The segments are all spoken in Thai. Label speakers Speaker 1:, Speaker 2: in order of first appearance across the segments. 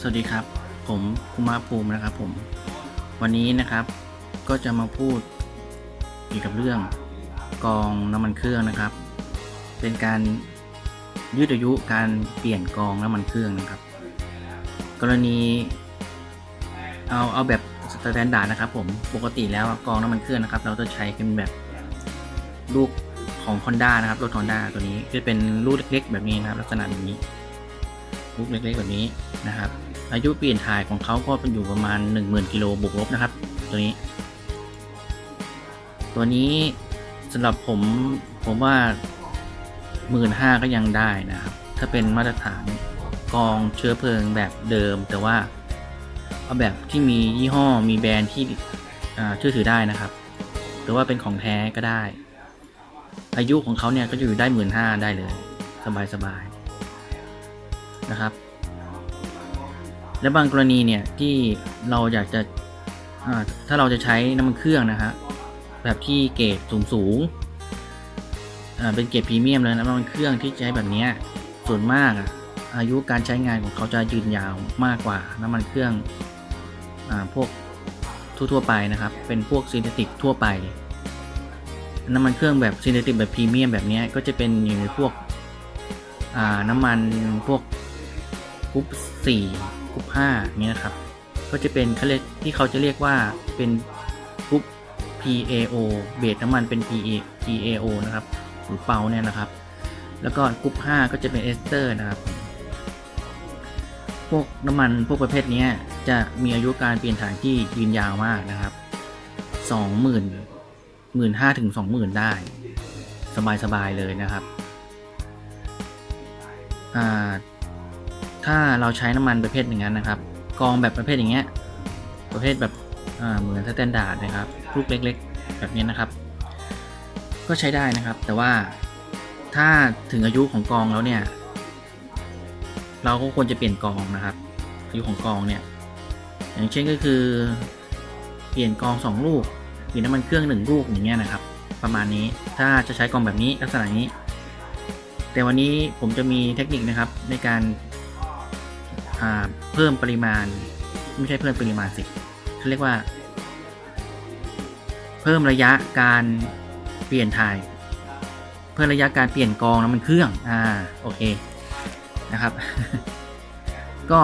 Speaker 1: สวัสดีครับ ผมคุมาภูมินะครับ ผม วันนี้นะครับ ก็จะมาพูดเกี่ยวกับเรื่องกองน้ำมันเครื่องนะครับ เป็นการยืดอายุการเปลี่ยนกองน้ำมันเครื่องนะครับ กรณี เอาเอาแบบสแตนดาร์ดนะครับ ผมปกติแล้วกองน้ำมันเครื่องนะครับ เราจะใช้เป็นแบบลูกของ Honda นะครับรถ Honda ตัวนี้จะเป็นลูกเล็กๆแบบนี้นะครับ ลักษณะแบบนี้ ลูกเล็กๆแบบนี้นะครับ อายุเปลี่ยนถ่ายของเขาก็เป็นอยู่ประมาณ 10,000กิโลบวกลบนะครับ ตัวนี้ ตัวนี้สำหรับผมผมว่าหมื่นห้าก็ยังได้นะครับ ถ้าเป็นมาตรฐานกองเชื้อเพลิงแบบเดิม แต่ว่าเอาแบบที่มียี่ห้อมีแบรนด์ที่เชื่อถือได้นะครับ หรือว่าเป็นของแท้ก็ได้ อายุของเขาเนี่ยก็อยู่ได้หมื่นห้าได้เลย สบายๆ นะครับ และบางกรณีเนี่ยที่เราอยากจะถ้าเราจะใช้น้ำมันเครื่องนะฮะแบบที่เกรดสูงสูงเป็นเกรดพรีเมียมเลยนะน้ำมันเครื่องที่ใช้แบบนี้ส่วนมากอายุการใช้งานของเขาจะยืนยาวมากกว่าน้ำมันเครื่องอพวกทั่วๆไปนะครับ เป็นพวกซินเทติกทั่วไป น้ำมันเครื่องแบบซินเทติกแบบพรีเมียมแบบนี้ก็จะเป็นอยู่ในพวกน้ำมันพวก รุ๊ปสี่กรุ๊ปห้าอย่างเงี้ยนะครับ ก็จะเป็นเขาเรียกที่เขาจะเรียกว่าเป็นกรุ๊ป PAO เบสน้ำมันเป็น PA PAO นะครับหรือเปาเนี่ยนะครับ แล้วก็กรุ๊ป5ก็จะเป็นเอสเตอร์นะครับ พวกน้ำมันพวกประเภทนี้จะมีอายุการเปลี่ยนถ่ายที่ยืนยาวมากนะครับสองหมื่นหมื่นห้าถึงสองหมื่นได้ สบายๆเลยนะครับอ่า ถ้าเราใช้น้ำมันประเภทอย่างนั้นนะครับกองแบบประเภทอย่างเงี้ยประเภทแบบเหมือนสแตนดาร์ดนะครับลูกเล็ก ๆ แบบนี้นะครับ ก็ใช้ได้นะครับ แต่ว่าถ้าถึงอายุของกองแล้วเนี่ยเราก็ควรจะเปลี่ยนกองนะครับ อายุของกองเนี่ยอย่างเช่นก็คือเปลี่ยนกองสองลูกเปลี่ยนน้ำมันเครื่องหนึ่งลูกอย่างเงี้ยนะครับ ประมาณนี้ถ้าจะใช้กองแบบนี้ลักษณะนี้ แต่วันนี้ผมจะมีเทคนิคนะครับในการ เพิ่มปริมาณ ไม่ใช่เพิ่มปริมาณสิเขาเรียกว่า เพิ่มระยะการเปลี่ยนถ่าย เพิ่มระยะการเปลี่ยนกองน้ำมันเครื่องอ่าโอเคนะครับ ก็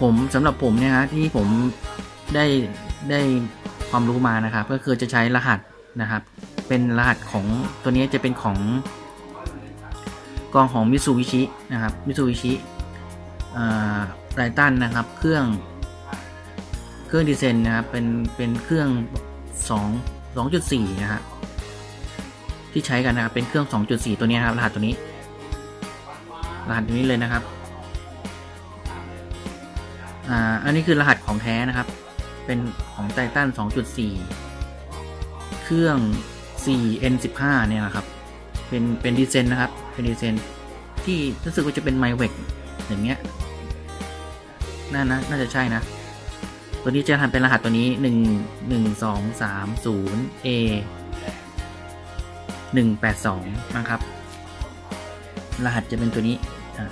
Speaker 1: ผมสำหรับผมเนี่ยฮะที่ผมได้ได้ความรู้มานะครับ ก็คือจะใช้รหัสนะครับ เป็นรหัสของตัวนี้จะเป็นของกองของมิ t ซูบิชินะครับมิ t ซูบิชิ ไรตันนะครับ เครื่อง เครื่องดีเซนนะครับ เป็น เป็นเครื่อง 2 2.4 นะฮะที่ใช้กันนะครับ เป็นเครื่อง 2.4 ตัวนี้นะครับ รหัสตัวนี้ รหัสตัวนี้เลยนะครับ อ่า อันนี้คือรหัสของแท้นะครับ เป็นของไททัน2.4 เครื่อง 4N15 เนี่ยนะครับ เป็น เป็นดีเซนนะครับ เป็นดีเซนที่รู้สึกว่าจะเป็นไมเวกอย่างเงี้ย น่านะน่าจะใช่นะ ตัวนี้จะทำเป็นรหัสตัวนี้1 1 2 3 0 A 182นย์เอหนึ่งแปดสองนะครับ รหัสจะเป็นตัวนี้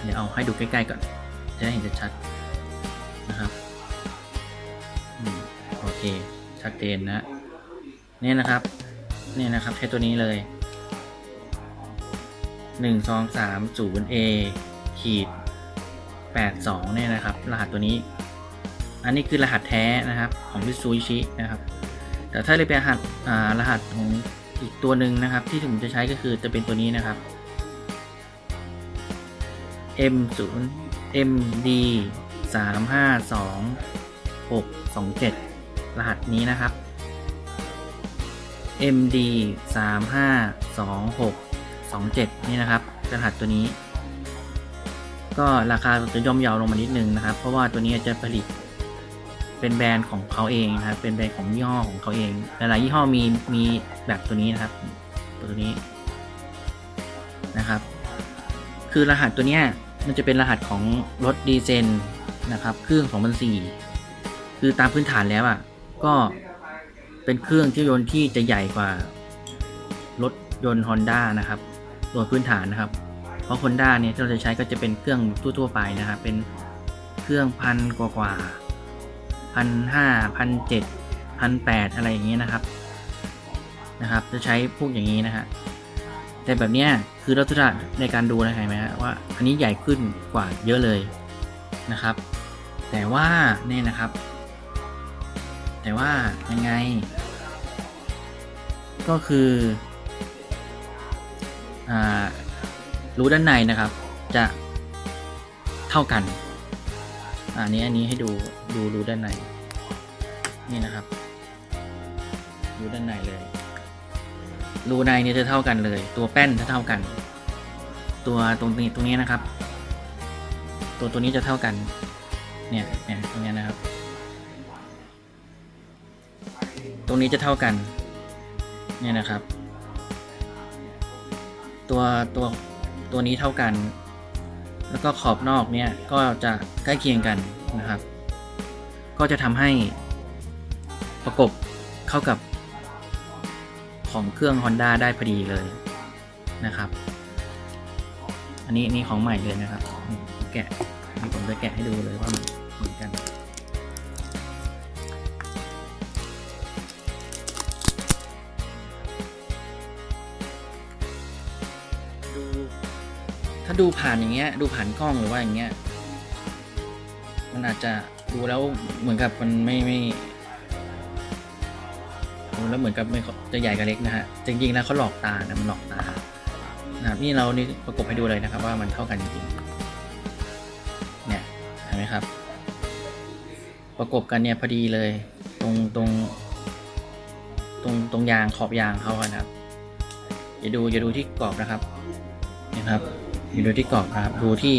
Speaker 1: เดี๋ยวเอาให้ดูใกล้ๆก่อน จะได้เห็นชัดๆนะครับโอเค ชัดเจนนะเนี่ยนะครับเนี่ยนะครับใช้ตัวนี้เลยหนึ่งสองสามศูนย์ A ขีด แปดสองเนี่ยนะครับ รหัสตัวนี้ อันนี้คือรหัสแท้นะครับของมิซูชินะครับ แต่ถ้าเรียกเป็นรหัสอ่ารหัสของอีกตัวหนึ่งนะครับ ที่ผมจะใช้ก็คือจะเป็นตัวนี้นะครับ M 0 MD 3 5 2 6 2 7 รหัสนี้นะครับ MD 3 5 2 6 2 7 นี่นะครับรหัสตัวนี้ ก็ราคาจะย่อมเยาวลงมานิดนึงนะครับ เพราะว่าตัวนี้จะผลิตเป็นแบรนด์ของเขาเองนะครับเป็นแบรนด์ของยี่ห้อของเขาเองหลายๆยี่ห้อมีมีแบบตัวนี้นะครับ ตัวนี้นะครับ คือรหัสตัวเนี้ยมันจะเป็นรหัสของรถดีเซลนะครับเครื่อง2004คือตามพื้นฐานแล้วอะก็เป็นเครื่องที่ยนต์ที่จะใหญ่กว่ารถยนต์ Honda นะครับ โดยพื้นฐานนะครับ เพราะ Honda เนี่ยที่เราจะใช้ก็จะเป็นเครื่องทั่วๆไปนะครับเป็นเครื่องพันกว่ากว่าพันห้าพันเจ็ดพันแปดอะไรอย่างเงี้ยนะครับนะครับ จะใช้พวกอย่างนี้นะฮะแต่แบบเนี้ยคือลักษณะในการดูนะเห็นไหมฮะว่าอันนี้ใหญ่ขึ้นกว่าเยอะเลยนะครับ แต่ว่าเนี่ยนะครับ แต่ว่ายังไง ก็คืออ่า รูด้านในนะครับ จะเท่ากัน อันนี้อันนี้ให้ดูดูรูด้านใน นี่นะครับรูด้านในเลยรูในเนี่ยจะเท่ากันเลย ตัวแป้นจะเท่ากัน ตัวตรงนี้ตรงนี้นะครับ ตัวตัวนี้จะเท่ากัน เนี่ยเนี่ยตรงนี้นะครับ ตรงนี้จะเท่ากัน เนี่ยนะครับ ตัวตัว ตัวนี้เท่ากัน แล้วก็ขอบนอกเนี่ยก็จะใกล้เคียงกันนะครับ ก็จะทำให้ประกบเข้ากับของเครื่อง Honda ได้พอดีเลยนะครับ อันนี้นนี้ของใหม่เลยนะครับ แกะนี่ผมจะแกะให้ดูเลยว่ามันเหมือนกันาดูผ่านอย่างเงี้ย ดูผ่านกล้องหรือว่าอย่างเงี้ย มันอาจจะดูแล้วเหมือนกับมันไม่ไม่ดูแล้วเหมือนกับไม่จะใหญ่กับเล็กนะฮะ จริงๆแล้วเขาหลอกตานะมันหลอกตานะครับนี่เรานี่ประกบให้ดูเลยนะครับ ว่ามันเท่ากันจริงๆเนี่ยเห็นไหมครับ ประกบกันเนี่ยพอดีเลย ตรงตรง ตรงตรงยางขอบยางเขาครับอย่าดูอย่าดูที่กรอบนะครับนะครับ อย่ดูที่กรอบครับ ดูที่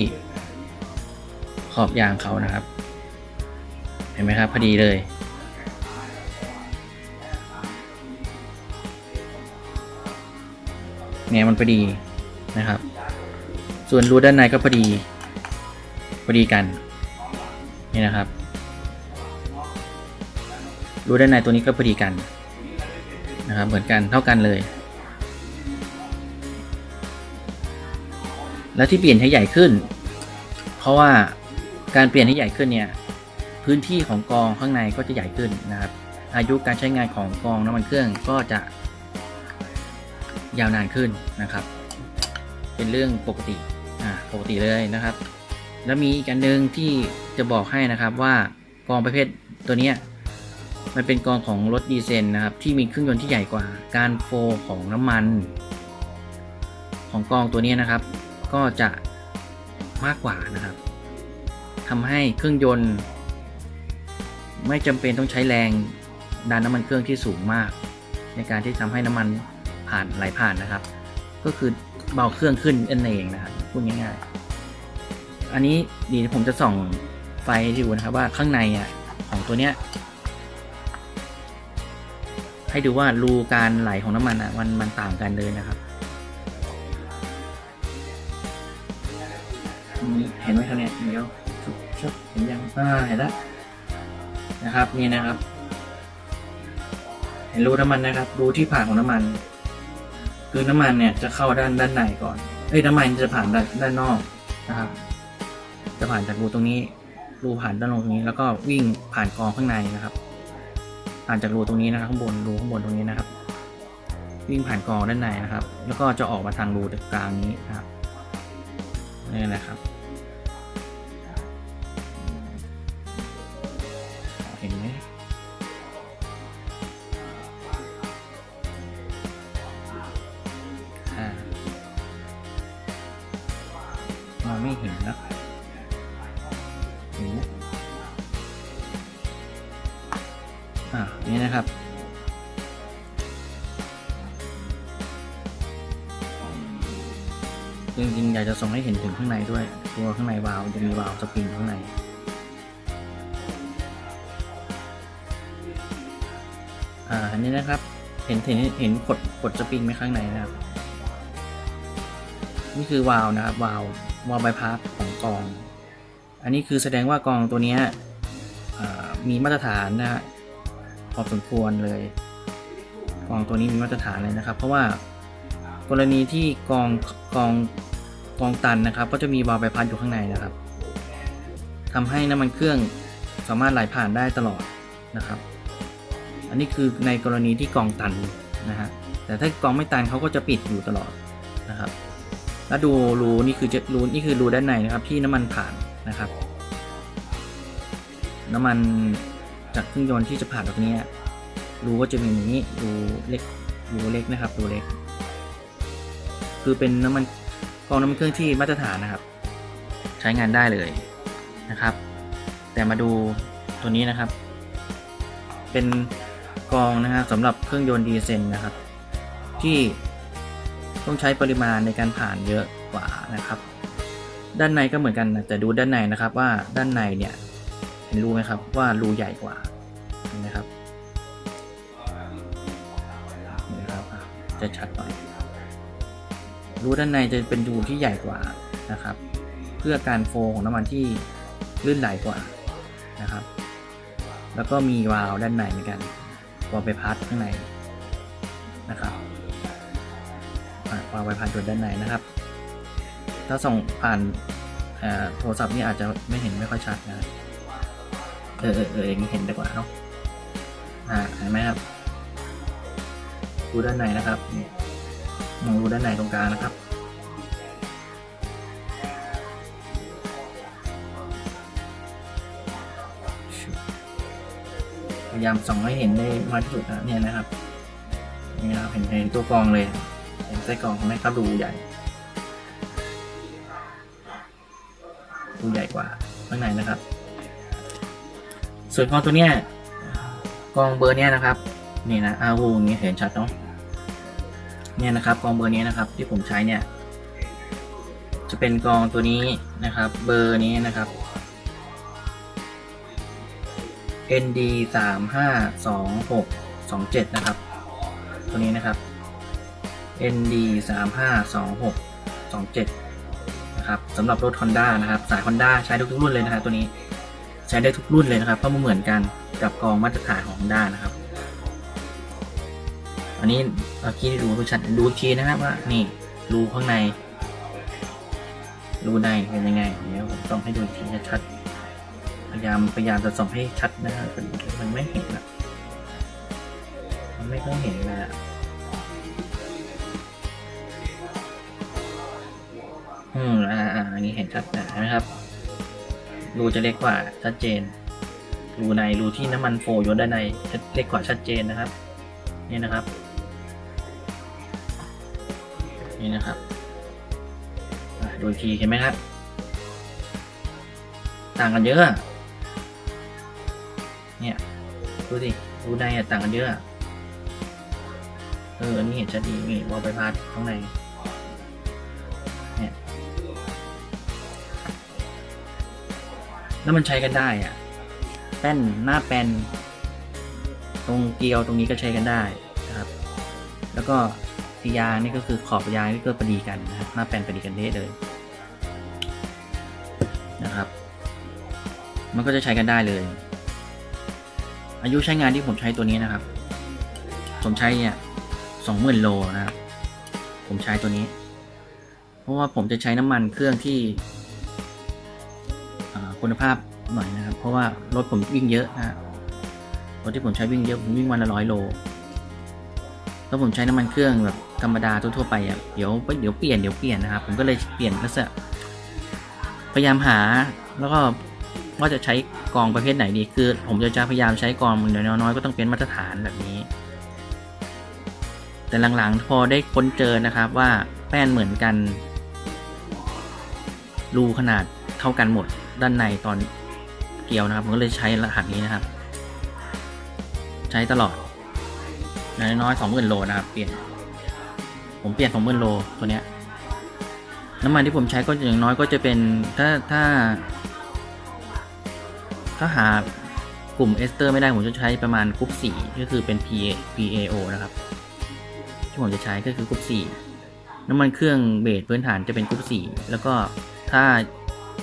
Speaker 1: ขอบยางเขานะครับ เห็นไหมครับ พอดีเลย เนี่ยมันพอดีนะครับ ส่วนรูด้านในก็พอดี พอดีกัน นี่นะครับรูด้านในตัวนี้ก็พอดีกันนะครับ เหมือนกันเท่ากันเลย แล้วที่เปลี่ยนให้ใหญ่ขึ้น เพราะว่าการเปลี่ยนให้ใหญ่ขึ้นเนี่ยพื้นที่ของกองข้างในก็จะใหญ่ขึ้นนะครับ อายุการใช้งานของกองน้ำมันเครื่องก็จะยาวนานขึ้นนะครับ เป็นเรื่องปกติอ่าปกติเลยนะครับ แล้วมีอีกอันหนึ่งที่จะบอกให้นะครับว่ากองประเภทตัวนี้มันเป็นกองของรถดีเซลนะครับ ที่มีเครื่องยนต์ที่ใหญ่กว่าการโฟลของน้ำมัน ของกองตัวนี้นะครับ ก็จะมากกว่านะครับทำให้เครื่องยนต์ ไม่จำเป็นต้องใช้แรงดันน้ำมันเครื่องที่สูงมาก ในการที่ทำให้น้ำมันผ่านไหลผ่านนะครับ ก็คือเบาเครื่องขึ้นนั่นเองนะครับพูดง่ายๆ อันนี้ดีผมจะส่องไฟดูนะครับว่าข้างในอะของตัวเนี้ยให้ดูว่ารูการไหลของน้ำมันอะมันมันต่างกันเลยนะครับ นี่เห็นไหมครับเนี่ยเดี๋ยวชุบชุบเห็นยังอ่าเห็นแล้วนะครับนี่นะครับ เห็นรูน้ำมันนะครับ รูที่ผ่านของน้ำมัน คือน้ำมันเนี่ยจะเข้าด้านด้านในก่อนเอ้ยน้ำมันจะผ่านด้านด้านนอกนะครับ จะผ่านจากรูตรงนี้ รูผ่านด้านลงตรงนี้ แล้วก็วิ่งผ่านกองข้างในนะครับ ผ่านจากรูตรงนี้นะครับข้างบนรูข้างบนตรงนี้นะครับ วิ่งผ่านกองด้านในนะครับ แล้วก็จะออกมาทางรูกลางนี้นะครับนี่แหละครับ จริงๆอยากจะส่งให้เห็นถึงข้างในด้วย ตัวข้างในวาล์วจะมีวาล์วสปริงข้างในอ่าอันนี้นะครับ เห็นเห็นเห็นกดกดสปริงไหมข้างในนะครับ นี่คือวาล์วนะครับวาล์ววาล์วใบพัดของกอง อันนี้คือแสดงว่ากองตัวนี้มีมาตรฐานนะฮะพอสมควรเลย กองตัวนี้มีมาตรฐานเลยนะครับ เพราะว่า กรณีที่กองกองกองตันนะครับ ก็จะมีวาล์วใบพัดอยู่ข้างในนะครับถทำให้น้ำมันเครื่องสามารถไหลผ่านได้ตลอดนะครับ อันนี้คือในกรณีที่กองตันนะฮะแต่ถ้ากองไม่ตันเขาก็จะปิดอยู่ตลอดนะครับ แล้วดูรูนี่คือจะรูนี่คือรูด้านในนะครับ ที่น้ำมันผ่านนะครับ น้ำมันจากเครื่องยนต์ที่จะผ่านตรงนี้รูก็จะมีอย่างนี้รูเล็กรูเล็กนะครับรูเล็ก คือเป็นน้ำมันกองน้ำมันเครื่องที่มาตรฐานนะครับ ใช้งานได้เลยนะครับ แต่มาดูตัวนี้นะครับ เป็นกองนะฮะสำหรับเครื่องยนต์ดีเซลนะครับ ที่ต้องใช้ปริมาณในการผ่านเยอะกว่านะครับ ด้านในก็เหมือนกันนะแต่ดูด้านในนะครับว่าด้านในเนี่ยเห็นรูไหมครับว่ารูใหญ่กว่าเห็นไหมครับนี่นะครับจะชัดหน่อย รูด้านในจะเป็นรูที่ใหญ่กว่านะครับ เพื่อการโฟลของน้ำมันที่ลื่นไหลกว่านะครับ แล้วก็มีวาล์วด้านในเหมือนกันวาล์วใบพัดข้างในนะครับอะวาล์วใบพัดอยู่ด้านในนะครับ ถ้าส่งผ่านโทรศัพท์นี่อาจจะไม่เห็นไม่ค่อยชัดนะเออเออเอออย่างนี้เห็นดีกว่าเนาะอ่าเห็นไหมครับดูด้านในนะครับเนี่ย มองดูด้านในตรงกลางนะครับ พยายามส่องให้เห็นได้มากที่สุดนะเนี่ยนะครับนี่นะครับเห็นเห็นตัวกองเลย เห็นไส้กรองของแม่ครับดูใหญ่ ดูใหญ่กว่าข้างในนะครับ ส่วนกองตัวเนี้ยกองเบอร์เนี้ยนะครับ นี่นะอาวูอย่างเงี้ยเห็นชัดเนาะ เนี่ยนะครับกองเบอร์นี้นะครับ ที่ผมใช้เนี่ย จะเป็นกองตัวนี้นะครับ เบอร์นี้นะครับ ND สามห้าสองหกสองเจ็ดนะครับ ตัวนี้นะครับ ND สามห้าสองหกสองเจ็ดนะครับสำหรับรถ Honda นะครับ สาย Honda ใช้ทุกรุ่นเลยนะครับตัวนี้ใช้ได้ทุกรุ่นเลยนะครับเพราะมันเหมือนกันกับกองมาตรฐานของ Honda นะครับ อันนี้เอาคีดูดูชัดดูทีนะครับว่านี่รูข้างใน รูในเป็นยังไงเดี๋ยวผมต้องให้ดูอีกทีชัดพยายามพยายามจะส่องให้ชัดนะครับมันไม่เห็นอะมันไม่ค่อยเห็นเลยอะอืมอ่าอ่าอันนี้เห็นชัดนะนะครับรูจะเล็กกว่าชัดเจนรูในรูที่น้ำมันโฟอยู่ด้านในเล็กกว่าชัดเจนนะครับ นี่นะครับ นี่นะครับดูอีกทีเห็นไหมครับ ต่างกันเยอะ เนี่ยดูสิดูในอะต่างกันเยอะเอออันนี้เห็นชัดดีนี่วอลไปพาร์ทข้างในเนี่ยแล้วมันใช้กันได้อะแป้นหน้าแป้นตรงเกลียวตรงนี้ก็ใช้กันได้นะครับ แล้วก็ ยางนี่ก็คือขอบยางนี่ก็พอดีกันนะครับหน้าแป้นพอดีกันเด้เลยนะครับ มันก็จะใช้กันได้เลย อายุใช้งานที่ผมใช้ตัวนี้นะครับ ผมใช้เนี่ยสองหมื่นโลนะครับ ผมใช้ตัวนี้ เพราะว่าผมจะใช้น้ำมันเครื่องที่คุณภาพหน่อยนะครับ เพราะว่ารถผมวิ่งเยอะนะฮะรถที่ผมใช้วิ่งเยอะผมวิ่งวันละร้อยโล ถ้าผมใช้น้ำมันเครื่องแบบธรรมดาทั่วๆไปอะเดี๋ยวเดี๋ยวเปลี่ยนเดี๋ยวเปลี่ยนนะครับผมก็เลยเปลี่ยนลักษณะพยายามหาแล้วก็ว่าจะใช้กองประเภทไหนดีคือ ผมจะจะพยายามใช้กองมันน้อยก็ต้องเป็นมาตรฐานแบบนี้ แต่หลังๆพอได้ค้นเจอนะครับว่าแป้นเหมือนกันรูขนาดเท่ากันหมดด้านในตอนเกี่ยวนะครับผมก็เลยใช้รหัสนี้นะครับ ใช้ตลอด น้อยสองหมื่นโลนะครับ เปลี่ยน ผมเปลี่ยนสองหมื่นโลตัวเนี้ย น้ำมันที่ผมใช้ก็อย่างน้อยก็จะเป็นถ้าถ้า ถ้าหากลุ่มเอสเตอร์ไม่ได้ผมจะใช้ประมาณกรุ๊ปสี่ก็คือเป็น PA PAO นะครับ ที่ผมจะใช้ก็คือกรุ๊ปสี่น้ำมันเครื่องเบสพื้นฐานจะเป็นกรุ๊ปสี่แล้วก็ถ้า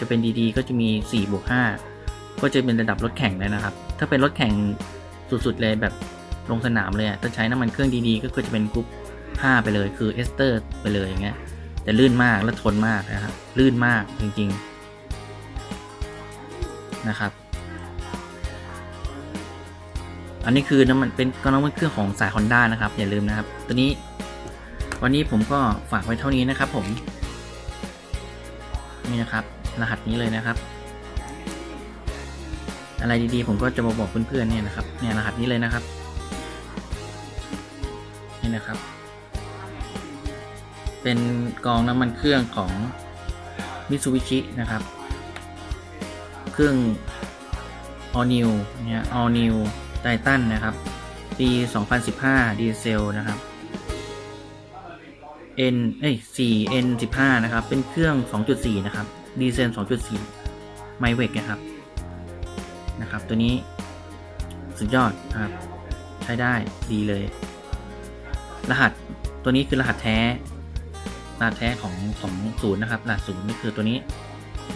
Speaker 1: จะเป็นดีๆ ก็จะมี4บวก5ก็จะเป็นระดับรถแข่งเลยนะครับ ถ้าเป็นรถแข่งสุดๆเลยแบบ ลงสนามเลยอะถ้าใช้น้ำมันเครื่องดีๆ ก็คือจะเป็นกรุ๊ป5ไปเลย คือเอสเตอร์ไปเลยอย่างเงี้ยจะลื่นมากและทนมากนะครับลื่นมากจริงๆนะครับ อันนี้คือน้ำมันเป็นก็น้ำมันเครื่องของสาย Honda นะครับ อย่าลืมนะครับ ตัวนี้วันนี้ผมก็ฝากไว้เท่านี้นะครับ ผมนี่นะครับรหัสนี้เลยนะครับ อะไรดีๆ ผมก็จะมาบอกเพื่อนๆเนี่ยนะครับเนี่ยรหัสนี้เลยนะครับ นี่นะครับ เป็นกองน้ำมันเครื่องของ Mitsubishi นะครับ เครื่อง All New เนี่ย All New Titan นะครับ ปี 2015 ดีเซลนะครับ N เอ้ย4 N 15นะครับ เป็นเครื่อง 2.4 นะครับ ดีเซล2.4 ไมเวกนะครับ นะครับ ตัวนี้สุดยอดนะครับ ใช้ได้ดีเลย รหัสตัวนี้คือรหัสแท้ รหัสแท้ของของศูนย์นะครับ รหัสศูนย์นี่คือตัวนี้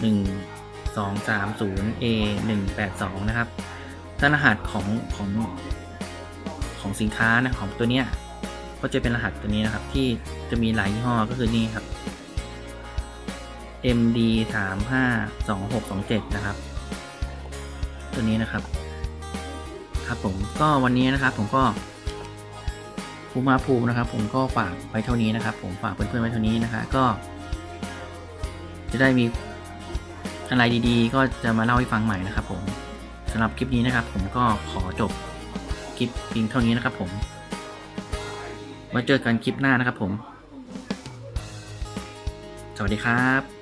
Speaker 1: 1 2 3 0 A 1 8 2 นะครับ ถ้ารหัสของของของสินค้านะของตัวเนี้ยก็จะเป็นรหัสตัวนี้นะครับ ที่จะมีหลายยี่ห้อก็คือนี่ครับ MD 3 5 2 6 2 7 นะครับ ตัวนี้นะครับ ครับผมก็วันนี้นะครับผมก็ ภูมาภูมินะครับ ผมก็ฝากไว้เท่านี้นะครับ ผมฝากเพื่อนๆไว้เท่านี้นะคะก็ จะได้มีอะไรดีๆ ก็จะมาเล่าให้ฟังใหม่นะครับ ผมสำหรับคลิปนี้นะครับ ผมก็ขอจบคลิปเพียงเท่านี้นะครับ ผมไว้เจอกันคลิปหน้านะครับ ผม สวัสดีครับ